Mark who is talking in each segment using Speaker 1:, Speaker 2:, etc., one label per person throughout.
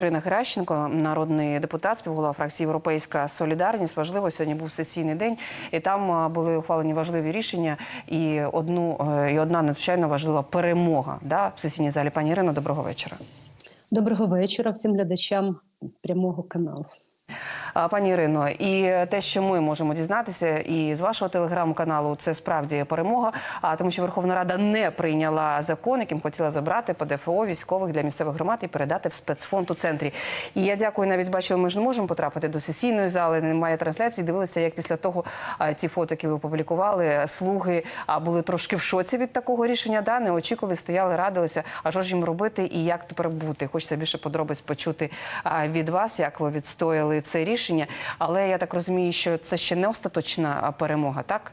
Speaker 1: Ірина Геращенко, народний депутат, співголова фракції Європейська Солідарність. Важливо сьогодні був сесійний день, і там були ухвалені важливі рішення. І одну е, і одна надзвичайно важлива перемога да, в сесійній залі. Пані Ірино, доброго вечора.
Speaker 2: Доброго вечора всім глядачам прямого каналу.
Speaker 1: Пані Ірино, і те, що ми можемо дізнатися, і з вашого телеграм-каналу, це справді перемога. А тому, що Верховна Рада не прийняла закон, яким хотіла забрати ПДФО військових для місцевих громад і передати в спецфонд у центрі. І я дякую, навіть бачила, ми ж не можемо потрапити до сесійної зали. Немає трансляції. Дивилися, як після того ті фото, які ви опублікували, слуги були трошки в шоці від такого рішення. Да, не очікували, стояли, радилися. А що ж їм робити і як тепер бути? Хочеться більше подробиць почути від вас, як ви відстояли це рішення. Але я так розумію, що це ще не остаточна перемога, так?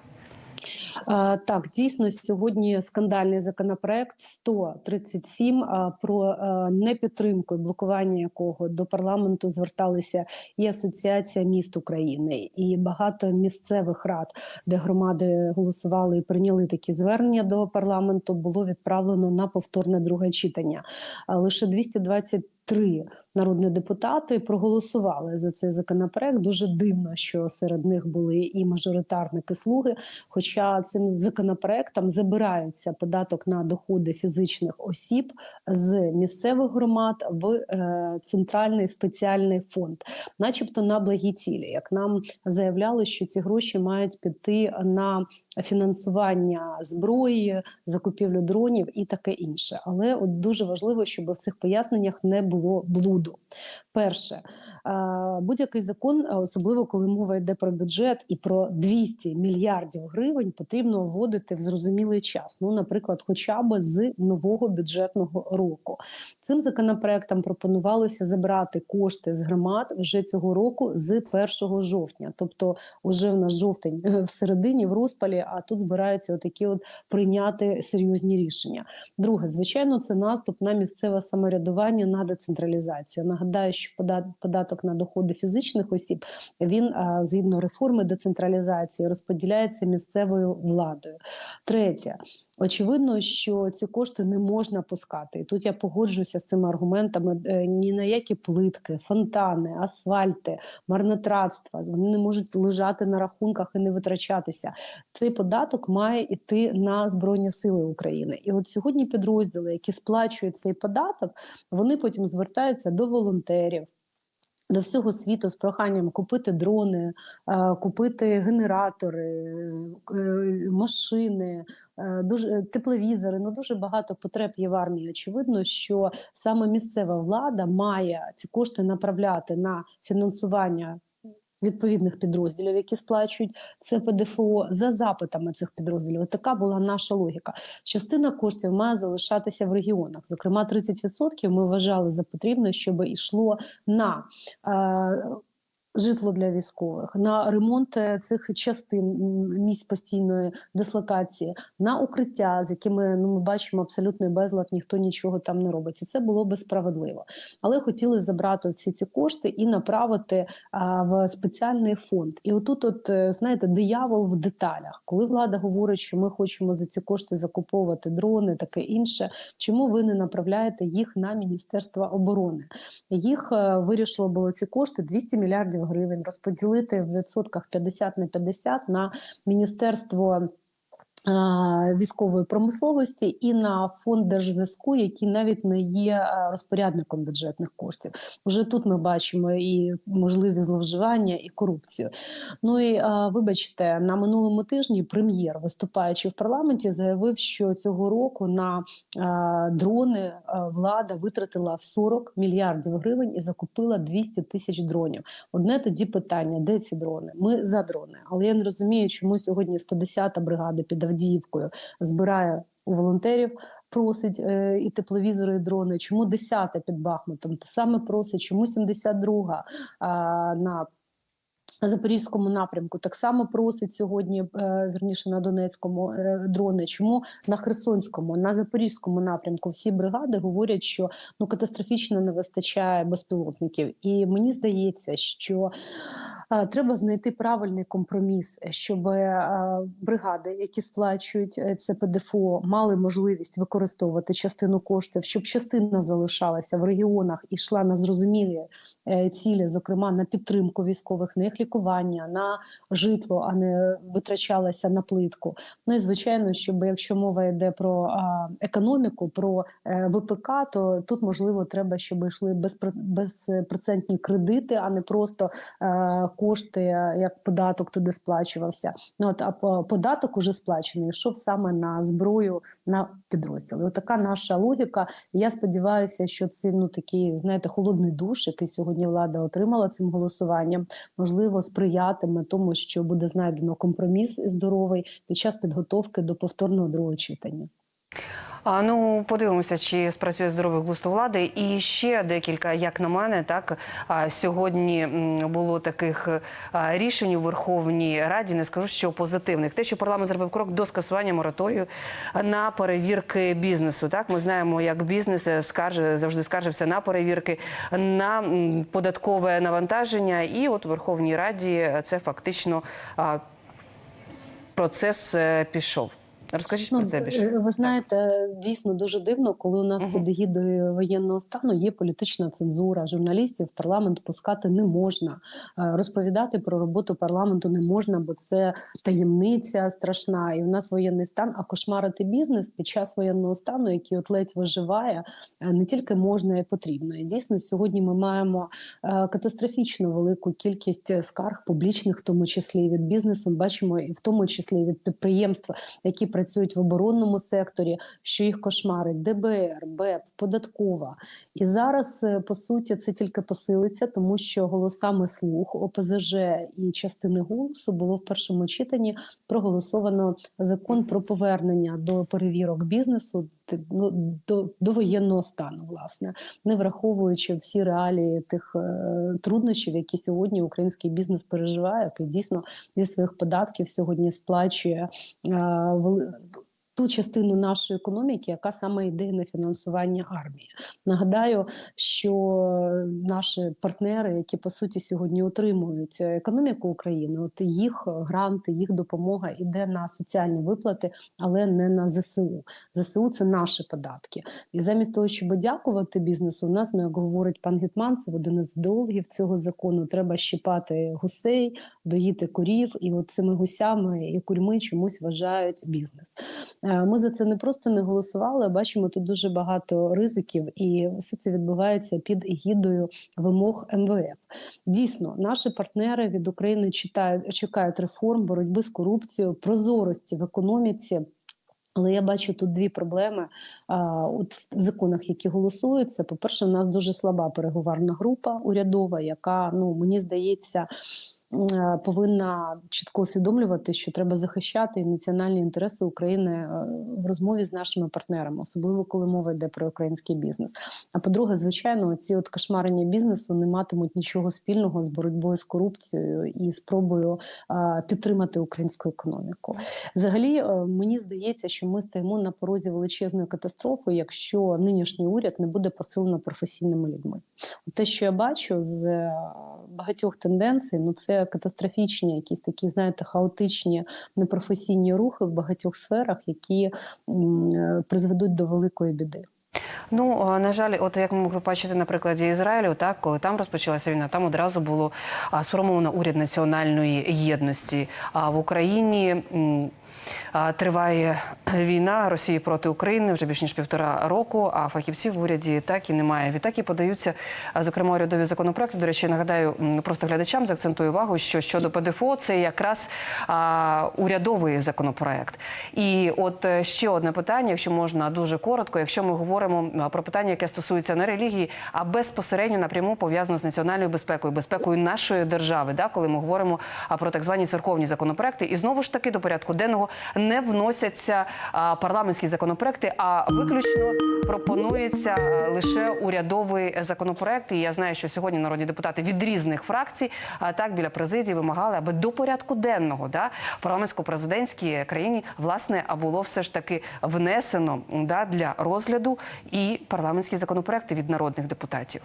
Speaker 2: А, Так, дійсно, сьогодні скандальний законопроект 137 а, про а, непідтримку і блокування якого до парламенту зверталися і Асоціація міст України, і багато місцевих рад, де громади голосували і прийняли такі звернення до парламенту, було відправлено на повторне друге читання. Лише 223 народні депутати проголосували за цей законопроект. Дуже дивно, що серед них були і мажоритарники слуги. Хоча цим законопроектом забираються податок на доходи фізичних осіб з місцевих громад в е, центральний спеціальний фонд, начебто на благі цілі. Як нам заявляли, що ці гроші мають піти на фінансування зброї, закупівлю дронів і таке інше. Але от дуже важливо, щоб в цих поясненнях не було блуду. Перше, е, будь-який закон, особливо коли мова йде про бюджет і про 200 мільярдів гривень, потрібно вводити в зрозумілий час. Ну, наприклад, хоча б з нового бюджетного року. Цим законопроектом пропонувалося забрати кошти з громад вже цього року з 1 жовтня. Тобто, уже в нас жовтень е, в середині, в розпалі, а тут збираються отакі от прийняти серйозні рішення. Друге, звичайно, це наступ на місцеве самоврядування на децентралізацію. Нагадаю, що пода- податок на доходи фізичних осіб він згідно реформи децентралізації розподіляється місцевою владою. Третє. Очевидно, що ці кошти не можна пускати. І тут я погоджуюся з цими аргументами. Е, Ні на які плитки, фонтани, асфальти, марнотратства вони не можуть лежати на рахунках і не витрачатися. Цей податок має йти на збройні сили України. І от сьогодні підрозділи, які сплачують цей податок, вони потім звертаються до волонтерів. До всього світу з проханням купити дрони, е, купити генератори, е, машини, е, дуже тепловізори. Ну дуже багато потреб є в армії. Очевидно, що саме місцева влада має ці кошти направляти на фінансування. Відповідних підрозділів, які сплачують це ПДФО за запитами цих підрозділів. Така була наша логіка. Частина коштів має залишатися в регіонах. Зокрема, 30% ми вважали за потрібне, щоб йшло на е, житло для військових, на ремонт е, цих частин місць постійної дислокації, на укриття, з якими ну ми бачимо абсолютний безлад, ніхто нічого там не робить. І це було би справедливо. Але хотіли забрати всі ці кошти і направити а, в спеціальний фонд. І отут, от е, знаєте, диявол в деталях, коли влада говорить, що ми хочемо за ці кошти закуповувати дрони, таке інше. Чому ви не направляєте їх на Міністерство оборони? Їх е, вирішило було ці кошти 200 мільярдів гривень розподілити в відсотках 50 на 50 на міністерство. Військової промисловості і на фонд держзв'язку, який навіть не є розпорядником бюджетних коштів. Уже тут ми бачимо і можливі зловживання, і корупцію. Ну і вибачте, на минулому тижні прем'єр, виступаючи в парламенті, заявив, що цього року на дрони влада витратила 40 мільярдів гривень і закупила 200 тисяч дронів. Одне тоді питання: де ці дрони? Ми за дрони, але я не розумію, чому сьогодні 110-та бригада під Авдіївкою збирає у волонтерів. Просить е, і тепловізори, і дрони. Чому 10-та під Бахмутом? Те саме просить, чому 72-га а, на Запорізькому напрямку так само просить сьогодні, е, вірніше на Донецькому е, дрони. Чому на Херсонському, на Запорізькому напрямку всі бригади говорять, що ну катастрофічно не вистачає безпілотників. І мені здається, що Треба знайти правильний компроміс, щоб е, бригади, які сплачують е, це ПДФО, мали можливість використовувати частину коштів, щоб частина залишалася в регіонах і йшла на зрозумілі е, цілі, зокрема на підтримку військових, на їх лікування, на житло, а не витрачалася на плитку. Ну і звичайно, щоб якщо мова йде про економіку, про е, ВПК, то тут можливо треба, щоб йшли безпроцентні кредити, а не просто е, кошти, е, як податок туди сплачувався. Ну от а податок уже сплачений, йшов саме на зброю на підрозділи. От така наша логіка. Я сподіваюся, що це ну такий, знаєте, холодний душ, який сьогодні влада отримала цим голосуванням, можливо, сприятиме тому, що буде знайдено компроміс здоровий під час підготовки до повторного другого читання.
Speaker 1: Ну, подивимося, чи спрацює здоровий глузд влади. І ще декілька, як на мене, так сьогодні було таких рішень у Верховній Раді. Не скажу, що позитивних. Те, що парламент зробив крок до скасування мораторію на перевірки бізнесу. Так, ми знаємо, як бізнес е, скаржи завжди скаржився на перевірки на податкове навантаження. І от у Верховній Раді це фактично процес е, пішов. Розкажіть про це більше.
Speaker 2: е, ви знаєте, дійсно дуже дивно, коли у нас
Speaker 1: Мгм.
Speaker 2: під егідою воєнного стану є політична цензура. Журналістів в парламент пускати не можна. Е, Розповідати про роботу парламенту не можна, бо це таємниця страшна. І в нас воєнний стан. А кошмарити бізнес під час воєнного стану, який от ледь виживає, е, не тільки можна і потрібно. І дійсно сьогодні ми маємо катастрофічно велику кількість скарг публічних, в тому числі від бізнесу. Бачимо і в тому числі від підприємств, які працюють в оборонному секторі, що їх кошмарить ДБР, БЕП, податкова. І зараз е, по суті це тільки посилиться, тому що голосами слух ОПЗЖ і частини голосу було в першому читанні проголосовано закон про повернення до перевірок бізнесу. Ну, до, воєнного стану, власне, не враховуючи всі реалії тих е, труднощів, які сьогодні український бізнес переживає, який дійсно зі своїх податків сьогодні сплачує е, ту частину нашої економіки, яка саме йде на фінансування армії. Нагадаю, що наші партнери, які по суті сьогодні утримують економіку України, от їх гранти, їх допомога йде на соціальні виплати, але не на ЗСУ. ЗСУ це наші податки. І замість того, щоб дякувати бізнесу, у нас, ну, як говорить пан Гетманцев, один із ідеологів цього закону, треба щіпати гусей, доїти корів, і от цими гусями і курьми чомусь вважають бізнес. Е, Ми за це не просто не голосували. а Бачимо тут дуже багато ризиків, і все це відбувається під егідою вимог МВФ. Дійсно, наші партнери від України читають, чекають реформ, боротьби з корупцією, прозорості в економіці. Але я бачу тут дві проблеми. А, от в законах, які голосуються, по-перше, у нас дуже слаба переговорна група урядова, яка ну мені здається. Е, Повинна чітко усвідомлювати, що треба захищати національні інтереси України е, в розмові з нашими партнерами, особливо коли мова йде про український бізнес. А по-друге, звичайно, ці от кошмарення бізнесу не матимуть нічого спільного з боротьбою з корупцією і спробою е, підтримати українську економіку. Взагалі, мені здається, що ми стоїмо на порозі величезної катастрофи, якщо нинішній уряд не буде посилено професійними людьми. Те, що я бачу з багатьох тенденцій, ну це катастрофічні, якісь такі, знаєте, хаотичні непрофесійні рухи в багатьох сферах, які призведуть до великої біди.
Speaker 1: Ну на жаль, от як ми могли бачити на прикладі Ізраїлю, так коли там розпочалася війна, там одразу було сформовано уряд національної єдності. А в Україні триває війна Росії проти України вже більш ніж півтора року. А фахівців в уряді так і немає. Відтак і подаються, зокрема, урядові законопроекти. До речі, нагадаю, просто глядачам заакцентую увагу, що щодо ПДФО це якраз урядовий законопроект. І от е, ще одне питання, якщо можна дуже коротко, якщо ми говоримо а, про питання, яке стосується не релігії, а безпосередньо напряму пов'язано з національною безпекою, безпекою нашої держави, да, коли ми говоримо про так звані церковні законопроекти, і знову ж таки до порядку денного не вносяться парламентські законопроекти, а виключно пропонується лише урядовий законопроект. І я знаю, що сьогодні народні депутати від різних фракцій так біля президії вимагали, аби до порядку денного да, парламентсько-президентській країні власне було все ж таки внесено да, для розгляду і парламентські законопроекти від народних депутатів.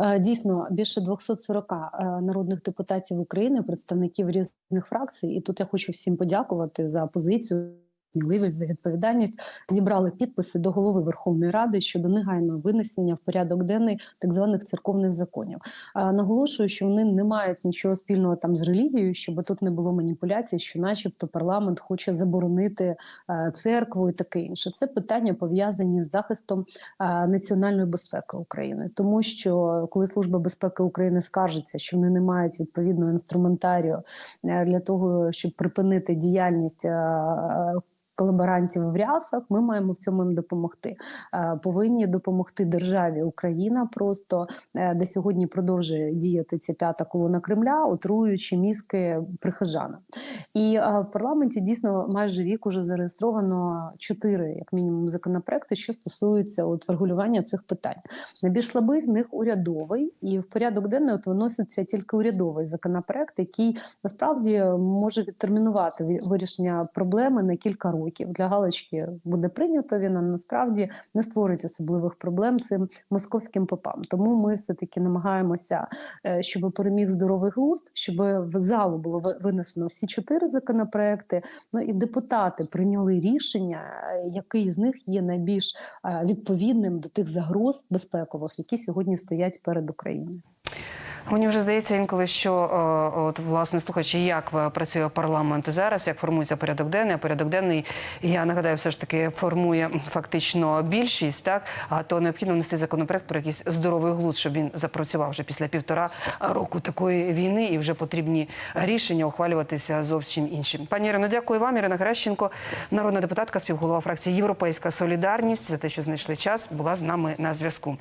Speaker 2: Е, Дійсно, більше 240 е, народних депутатів України, представників різних фракцій. І тут я хочу всім подякувати за позицію. Сміливість за відповідальність зібрали підписи до голови Верховної Ради щодо негайного винесення в порядок денний так званих церковних законів. Наголошую, що вони не мають нічого спільного там з релігією, щоб тут не було маніпуляцій, що, начебто, парламент хоче заборонити е, церкву і таке інше. Це питання пов'язані з захистом е, національної безпеки України, тому що коли служба безпеки України скаржиться, що вони не мають відповідного інструментарію е, для того, щоб припинити діяльність. Колаборантів в рясах, ми маємо в цьому їм допомогти. Е, Повинні допомогти державі Україна, просто е, де сьогодні продовжує діяти ця п'ята колона Кремля, отруюючи мізки прихожанам. І е, в парламенті дійсно майже рік уже зареєстровано чотири, як мінімум, законопроекти, що стосуються от врегулювання цих питань. Найбільш слабий з них урядовий, і в порядок денний от виноситься тільки урядовий законопроект, який насправді може відтермінувати ві- вирішення проблеми на кілька років. Для галочки буде прийнято він, насправді не створить особливих проблем цим московським попам. Тому ми все таки намагаємося, е, щоб переміг здоровий глузд, щоб в залу було винесено всі чотири законопроекти. Ну і депутати прийняли рішення, е, який з них є найбільш е, відповідним до тих загроз безпекових, які сьогодні стоять перед Україною.
Speaker 1: Мені вже здається інколи, що е, от власне слухачі, як е, працює парламент зараз, як формується порядок денний. А порядок денний, я нагадаю, все ж таки формує фактично більшість, так а то необхідно внести законопроект про якийсь здоровий глузд, щоб він запрацював вже після півтора року такої війни, і вже потрібні рішення ухвалюватися зовсім інші. Пані Ірино, дякую вам. Ірина Грещенко, народна депутатка, співголова фракції Європейська Солідарність за те, що знайшли час, була з нами на зв'язку.